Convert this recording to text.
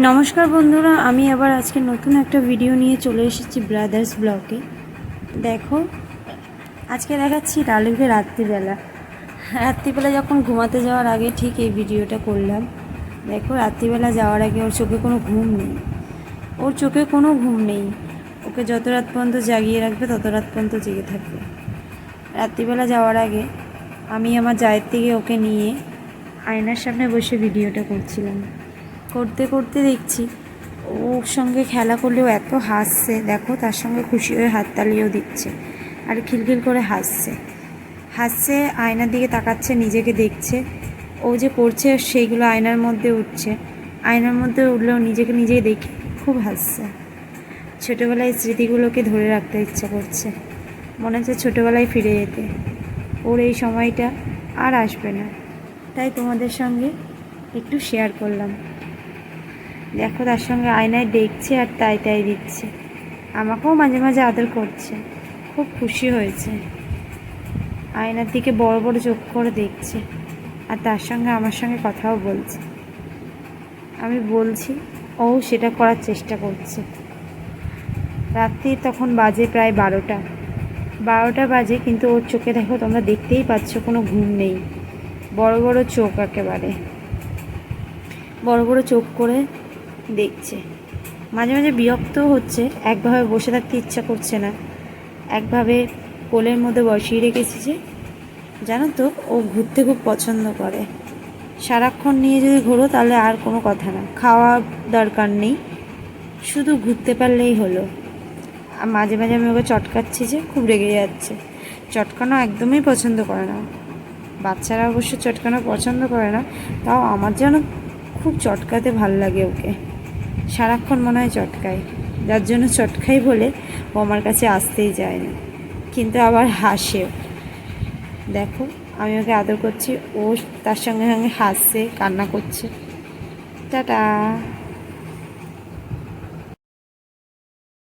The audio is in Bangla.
নমস্কার বন্ধুরা, আমি আবার আজকে নতুন একটা ভিডিও নিয়ে চলে এসেছি ব্রাদার্স ব্লগে দেখো, আজকে দেখাচ্ছি লালুকে রাত্রিবেলা। রাত্রিবেলা যখন ঘুমাতে যাওয়ার আগে ঠিক এই ভিডিওটা করলাম। দেখো, রাত্রিবেলা যাওয়ার আগে ওর চোখে কোনো ঘুম নেই। ওর চোখে কোনো ঘুম নেই। ওকে যত রাত পর্যন্ত জাগিয়ে রাখবে, তত রাত পর্যন্ত জেগে থাকবে। রাত্রিবেলা যাওয়ার আগে আমি আমার জায়ের থেকে ওকে নিয়ে আয়নার সামনে বসে ভিডিওটা করছিলাম। করতে করতে দেখছি ওর সঙ্গে খেলা করলেও এত হাসছে। দেখো, তার সঙ্গে খুশি হয়ে হাততালিও দিচ্ছে আর খিলখিল করে হাসছে। হাসছে, আয়নার দিকে তাকাচ্ছে, নিজেকে দেখছে। ও যে করছে, সেইগুলো আয়নার মধ্যে উঠছে। আয়নার মধ্যে উঠলেও নিজেকে নিজেই দেখে খুব হাসছে। ছোটোবেলায় স্মৃতিগুলোকে ধরে রাখতে ইচ্ছা করছে। মনে হচ্ছে ছোটোবেলায় ফিরে যেতে। ওর এই সময়টা আর আসবে না। তাই তোমাদের সঙ্গে একটু শেয়ার করলাম। দেখো, তার সঙ্গে আয়নায় দেখছে আর তাই তাই দিচ্ছে। আমাকেও মাঝে মাঝে আদর করছে। খুব খুশি হয়েছে। আয়নার দিকে বড় বড় চোখ করে দেখছে আর তার সঙ্গে আমার সঙ্গে কথাও বলছে। আমি বলছি, ও সেটা করার চেষ্টা করছে। রাত্রি তখন বাজে প্রায় বারোটা। বারোটা বাজে, কিন্তু ওর চোখে দেখো, তোমরা দেখতেই পাচ্ছ, কোনো ঘুম নেই। বড় বড় চোখ একেবারে। বড় বড় চোখ করে দেখছে। মাঝে মাঝে বিরক্তও হচ্ছে, একভাবে বসে থাকতে ইচ্ছা করছে না। একভাবে কোলের মধ্যে বসিয়ে রেখেছি যে, জানো তো, ও ঘুরতে খুব পছন্দ করে। সারাক্ষণ নিয়ে যদি ঘোরো, তাহলে আর কোনো কথা না। খাওয়া দরকার নেই। শুধু ঘুরতে পারলেই হলো। আর মাঝে মাঝে আমি ওকে চটকাচ্ছি যে, খুব রেগে যাচ্ছে। চটকানো একদমই পছন্দ করে না। বাচ্চারা অবশ্য চটকানো পছন্দ করে না, তাও আমার যেন খুব চটকাতে ভালো লাগে ওকে। সারাক্ষণ মনে হয় চটকায় যার জন্য চটকাই বলে ও আমার কাছে আসতেই যায় না কিন্তু আবার হাসেও। দেখো, আমি ওকে আদর করছি, ও তার সঙ্গে সঙ্গে হাসছে, কান্না করছে। টাটা।